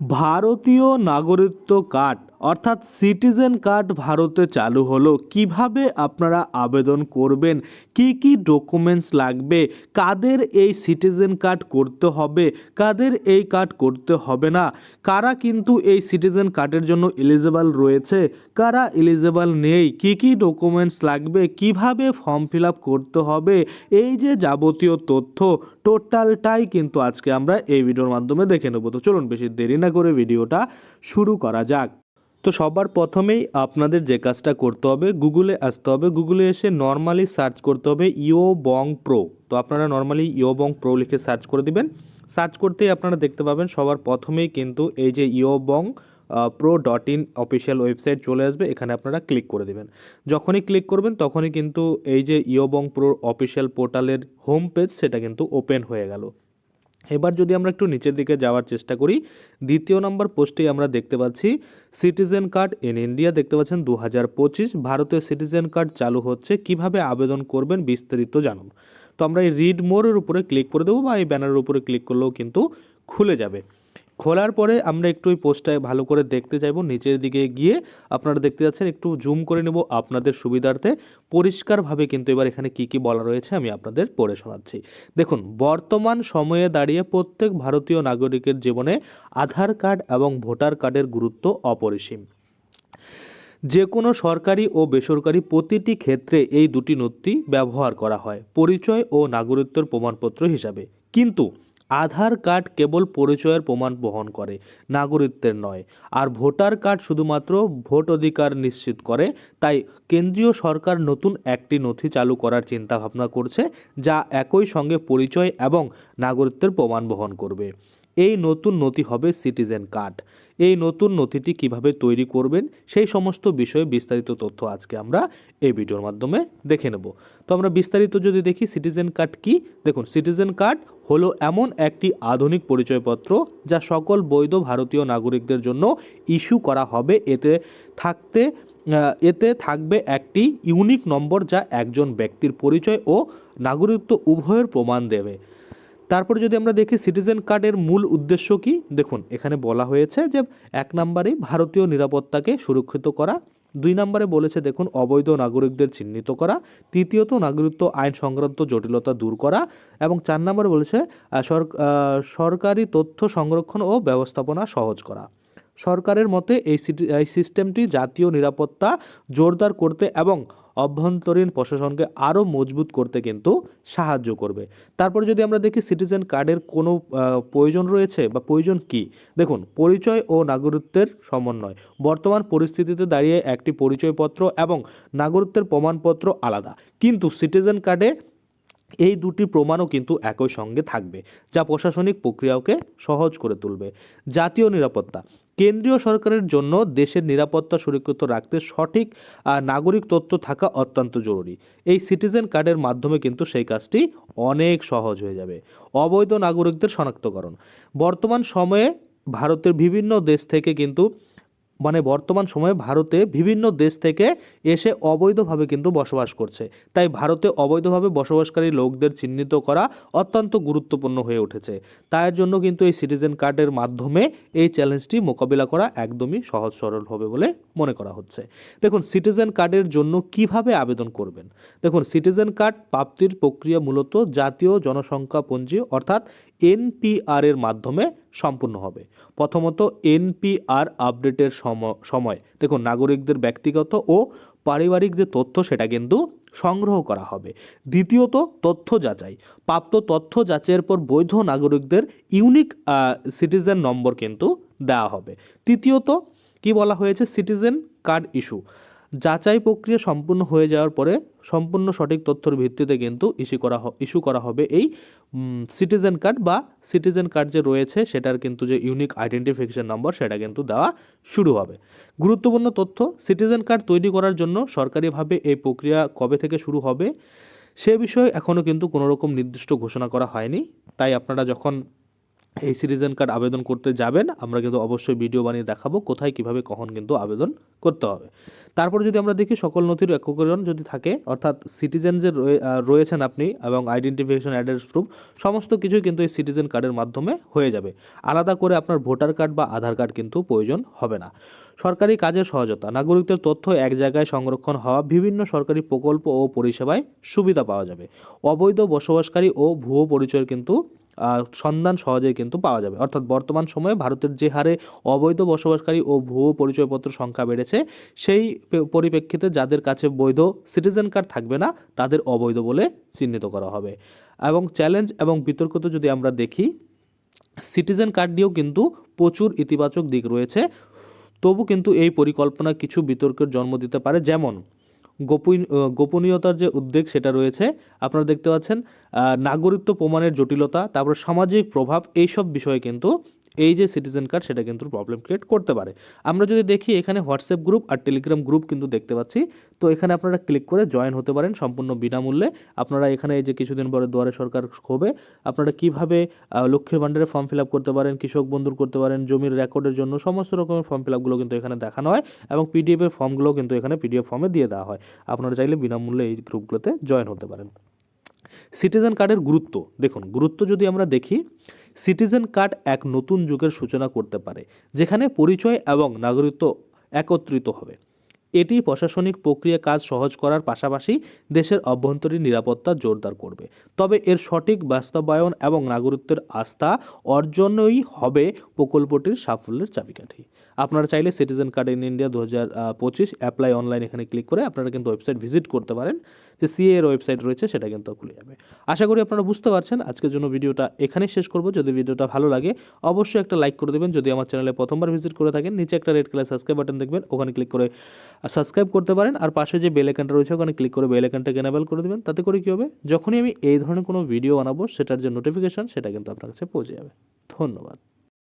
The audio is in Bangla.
ভারতীয় নাগরিকত্ব কার্ড অর্থাৎ সিটিজেন কার্ড ভারতে চালু হলো। কীভাবে আপনারা আবেদন করবেন? কি কি ডকুমেন্টস লাগবে? কাদের এই সিটিজেন কার্ড করতে হবে? কাদের এই কার্ড করতে হবে না? কারা কিন্তু এই সিটিজেন কার্ডের জন্য এলিজেবল রয়েছে? কারা এলিজেবল নেই? কি কি ডকুমেন্টস লাগবে? কীভাবে ফর্ম ফিল আপ করতে হবে? এই যে যাবতীয় তথ্য, টোটালটাই কিন্তু আজকে আমরা এই ভিডিওর মাধ্যমে দেখে নেব। তো চলুন বেশি দেরি না করে ভিডিওটা শুরু করা যাক। তো সবার প্রথমেই আপনাদের যে কাজটা করতে হবে গুগলে আসতে হবে। গুগলে এসে নর্মালি সার্চ করতে হবে ইও বং প্রো তো আপনারা নর্মালি ইও বং প্রো লিখে সার্চ করে দিবেন। সার্চ করতেই আপনারা দেখতে পাবেন সবার প্রথমেই কিন্তু এই যে ইও বং pro dot in official website চলে আসবে। এখানে আপনারা ক্লিক করে দেবেন। যখনই ক্লিক করবেন, তখনই কিন্তু এই যে ইওবং প্রো অফিসিয়াল পোর্টালের হোম পেজ সেটা কিন্তু ওপেন হয়ে গেল। এবার যদি আমরা একটু নিচের দিকে যাওয়ার চেষ্টা করি, দ্বিতীয় নম্বর পোস্টে আমরা দেখতে পাচ্ছি, সিটিজেন কার্ড ইন ইন্ডিয়া দেখতে পাচ্ছেন দু হাজার পঁচিশ, ভারতীয় সিটিজেন কার্ড চালু হচ্ছে, কীভাবে আবেদন করবেন বিস্তারিত জানুন। তো আমরা এই রিড মোরের উপরে ক্লিক করে দেবো বা এই ব্যানারের উপরে ক্লিক করলেও কিন্তু খুলে যাবে। খোলার পরে আমরা একটু ওই পোস্টটায় ভালো করে দেখতে চাইব নিচের দিকে গিয়ে আপনারা দেখতে যাচ্ছেন, একটু জুম করে নেব আপনাদের সুবিধার্থে। পরিষ্কারভাবে কিন্তু এবার এখানে কি কি বলা রয়েছে আমি আপনাদের পড়ে শোনাচ্ছি। দেখুন, বর্তমান সময়ে দাঁড়িয়ে প্রত্যেক ভারতীয় নাগরিকের জীবনে আধার কার্ড এবং ভোটার কার্ডের গুরুত্ব অপরিসীম। যে কোনো সরকারি ও বেসরকারি প্রতিটি ক্ষেত্রে এই দুটি নথি ব্যবহার করা হয়, পরিচয় ও নাগরিকত্বের প্রমাণপত্র হিসাবে। কিন্তু আধার কার্ড কেবল পরিচয়ের প্রমাণ বহন করে নাগরিকত্বের নয়। আর ভোটার কার্ড শুধুমাত্র ভোট অধিকার নিশ্চিত করে, তাই কেন্দ্রীয় সরকার নতুন একটি নথি চালু করার চিন্তাভাবনা করছে, যা একই সঙ্গে পরিচয় এবং নাগরিকত্বের প্রমাণ বহন করবে। এই নতুন নথি হবে সিটিজেন কার্ড। এই নতুন নথিটি কীভাবে তৈরি করবেন, সেই সমস্ত বিষয়ে বিস্তারিত তথ্য আজকে আমরা এই ভিডিওর মাধ্যমে দেখে নেব। তো আমরা বিস্তারিত যদি দেখি, সিটিজেন কার্ড কি? দেখুন, সিটিজেন কার্ড হলো এমন একটি আধুনিক পরিচয়পত্র যা সকল বৈধ ভারতীয় নাগরিকদের জন্য ইস্যু করা হবে। এতে থাকতে এতে থাকবে একটি ইউনিক নম্বর যা একজন ব্যক্তির পরিচয় ও নাগরিকত্ব উভয়ের প্রমাণ দেবে। তারপরে যদি আমরা দেখি সিটিজেন কার্ডের মূল উদ্দেশ্য কি, দেখুন, এখানে বলা হয়েছে যে এক নম্বরে ভারতীয় নিরাপত্তাকে সুরক্ষিত করা, দুই নম্বরে বলেছে, দেখুন, অবৈধ নাগরিকদের চিহ্নিত করা, তৃতীয়ত নাগরিকত্ব আইন সংক্রান্ত জটিলতা দূর করা, এবং চার নম্বরে বলেছে সরকারি তথ্য সংরক্ষণ ও ব্যবস্থাপনা সহজ করা। সরকারের মতে এই সিস্টেমটি জাতীয় নিরাপত্তা জোরদার করতে এবং অভ্যন্তরীণ প্রশাসনকে আরও মজবুত করতে কিন্তু সাহায্য করবে। তারপর যদি আমরা দেখি সিটিজেন কার্ডের কোনো প্রয়োজন রয়েছে বা প্রয়োজন কি? দেখুন, পরিচয় ও নাগরিকত্বের সমন্বয়। বর্তমান পরিস্থিতিতে দাঁড়িয়ে একটি পরিচয়পত্র এবং নাগরিকত্বের প্রমাণপত্র আলাদা। কিন্তু সিটিজেন কার্ডে এই দুটি প্রমাণও কিন্তু একই সঙ্গে থাকবে, যা প্রশাসনিক প্রক্রিয়াকে সহজ করে তুলবে। জাতীয় নিরাপত্তা। কেন্দ্রীয় সরকারের জন্য দেশের নিরাপত্তা সুরক্ষিত রাখতে সঠিক নাগরিক তথ্য থাকা অত্যন্ত জরুরি। এই সিটিজেন কার্ডের মাধ্যমে কিন্তু সেই কাজটি অনেক সহজ হয়ে যাবে। অবৈধ নাগরিকদের শনাক্তকরণ। বর্তমান সময়ে ভারতের বিভিন্ন দেশ থেকে কিন্তু মানে বর্তমান সময়ে ভারতে বিভিন্ন দেশ থেকে এসে অবৈধভাবে কিন্তু বসবাস করছে। তাই ভারতে অবৈধভাবে বসবাসকারী লোকদের চিহ্নিত করা অত্যন্ত গুরুত্বপূর্ণ হয়ে উঠেছে। তার জন্য কিন্তু এই সিটিজেন কার্ডের মাধ্যমে এই চ্যালেঞ্জটি মোকাবিলা করা একদমই সহজ সরল হবে বলে মনে করা হচ্ছে। দেখুন সিটিজেন কার্ডের জন্য কীভাবে আবেদন করবেন? দেখুন সিটিজেন কার্ড প্রাপ্তির প্রক্রিয়া মূলত জাতীয় জনসংখ্যা পঞ্জি অর্থাৎ এনপিআর এর মাধ্যমে সম্পূর্ণ হবে। প্রথমত এনপিআর আপডেটের সম- সময়। দেখুন, নাগরিকদের ব্যক্তিগত ও পারিবারিক যে তথ্য, সেটা কিন্তু সংগ্রহ করা হবে। দ্বিতীয়ত, তথ্য যাচাই। প্রাপ্ত তথ্য যাচাইয়ের পর বৈধ নাগরিকদের ইউনিক সিটিজেন নম্বর কিন্তু দেওয়া হবে। তৃতীয়ত, কি বলা হয়েছে? সিটিজেন কার্ড ইস্যু যাচাই প্রক্রিয়া সম্পূর্ণ হয়ে যাওয়ার পরে সম্পূর্ণ সঠিক তথ্যের ভিত্তিতে কিন্তু ইস্যু করা ইস্যু করা হবে এই সিটিজেন কার্ড বা সিটিজেন কার্ড যে রয়েছে সেটার কিন্তু যে ইউনিক আইডেন্টিফিকেশন নম্বর সেটা কিন্তু দেওয়া শুরু হবে। গুরুত্বপূর্ণ তথ্য সিটিজেন কার্ড তৈরি করার জন্য সরকারিভাবে এই প্রক্রিয়া কবে থেকে শুরু হবে সে বিষয়ে এখনও কিন্তু কোনো রকম নির্দিষ্ট ঘোষণা করা হয়নি। তাই আপনারা যখন এই সিটিজেন কার্ড আবেদন করতে যাবেন, আমরা কিন্তু অবশ্যই ভিডিও বানিয়ে দেখাবো কোথায়, কীভাবে, কখন কিন্তু আবেদন করতে হবে। তারপর যদি আমরা দেখি সকল নথির একীকরণ যদি থাকে, অর্থাৎ সিটিজেন যে রয়ে- রয়েছেন আপনি এবং আইডেন্টিফিকেশন অ্যাড্রেস প্রুফ সমস্ত কিছুই কিন্তু এই সিটিজেন কার্ডের মাধ্যমে হয়ে যাবে। আলাদা করে আপনার ভোটার কার্ড বা আধার কার্ড কিন্তু প্রয়োজন হবে না। সরকারি কাজের সহজতা, নাগরিকদের তথ্য এক জায়গায় সংরক্ষণ হওয়া, বিভিন্ন সরকারি প্রকল্প ও পরিষেবায় সুবিধা পাওয়া যাবে। অবৈধ বসবাসকারী ও ভুয়ো পরিচয়ের কিন্তু সন্ধান সহজেই কিন্তু পাওয়া যাবে। অর্থাৎ বর্তমান সময়ে ভারতের যে হারে অবৈধ বসবাসকারী ও ভুয়ো পরিচয়পত্র সংখ্যা বেড়েছে, সেই পরিপ্রেক্ষিতে যাদের কাছে বৈধ সিটিজেন কার্ড থাকবে না, তাদের অবৈধ বলে চিহ্নিত করা হবে। এবং চ্যালেঞ্জ এবং বিতর্কতে যদি আমরা দেখি, সিটিজেন কার্ড দিয়েও কিন্তু প্রচুর ইতিবাচক দিক রয়েছে। তবু কিন্তু এই পরিকল্পনা কিছু বিতর্কের জন্ম দিতে পারে। যেমন গোপন গোপনীয়তার যে উদ্বেগ সেটা রয়েছে, আপনারা দেখতে পাচ্ছেন নাগরিকত্ব প্রমাণের জটিলতা, তারপর সামাজিক প্রভাব, এইসব বিষয়ে কিন্তু এই যে সিটিজেন কার্ড সেটা কিন্তু প্রবলেম ক্রিয়েট করতে পারে। আমরা যদি দেখি, এখানে হোয়াটসঅ্যাপ গ্রুপ আর টেলিগ্রাম গ্রুপ কিন্তু দেখতে পাচ্ছি। তো এখানে আপনারা ক্লিক করে জয়েন হতে পারেন সম্পূর্ণ বিনামূল্যে। আপনারা এখানে এই যে কিছুদিন পরে দুয়ারে সরকার হবে আপনারা কীভাবে লক্ষ্মীর ভাণ্ডারে ফর্ম ফিল আপ করতে পারেন, কৃষক বন্ধুর করতে পারেন, জমির রেকর্ডের জন্য সমস্ত রকমের ফর্ম ফিল আপগুলো কিন্তু এখানে দেখানো হয় এবং পিডিএফ এর ফর্মগুলো কিন্তু এখানে পিডিএফ ফর্মে দিয়ে দেওয়া হয়। আপনারা চাইলে বিনামূল্যে এই গ্রুপগুলোতে জয়েন হতে পারেন। সিটিজেন কার্ডের গুরুত্ব। দেখুন, গুরুত্ব যদি আমরা দেখি, সিটিজেন কার্ড এক নতুন যুগের সূচনা করতে পারে, যেখানে পরিচয় এবং নাগরিকত্ব একত্রিত হবে। এটি প্রশাসনিক প্রক্রিয়া কাজ সহজ করার পাশাপাশি দেশের অভ্যন্তরীণ নিরাপত্তা জোরদার করবে। তবে এর সঠিক বাস্তবায়ন এবং নাগরিকত্বের আস্থা অর্জনই হবে প্রকল্পটির সাফল্যের চাবিকাঠি। আপনারা চাইলে সিটিজেন কার্ড ইন ইন্ডিয়া দু হাজার পঁচিশ অ্যাপ্লাই অনলাইন এখানে ক্লিক করে আপনারা কিন্তু ওয়েবসাইট ভিজিট করতে পারেন। যে সিএ এর ওয়েবসাইট রয়েছে সেটা কিন্তু খুলে যাবে। আশা করি আপনারা বুঝতে পারছেন। আজকের জন্য ভিডিওটা এখানেই শেষ করব। যদি ভিডিওটা ভালো লাগে, অবশ্যই একটা লাইক করে দেবেন। যদি আমার চ্যানেলে প্রথমবার ভিজিট করে থাকেন, নিচে একটা রেড কালার সাবস্ক্রাইব বাটন দেখবেন, ওখানে ক্লিক করে সাবস্ক্রাইব করতে পারেন। আর পাশে যে বেল আইকনটা রয়েছে, ওখানে ক্লিক করে বেল আইকনটাকে এনেবল করে দেবেন। তাতে করে কী হবে? যখনই আমি এই ধরনের কোনো ভিডিও বানাবো, সেটার যে নোটিফিকেশন সেটা কিন্তু আপনার কাছে পৌঁছে যাবে। ধন্যবাদ।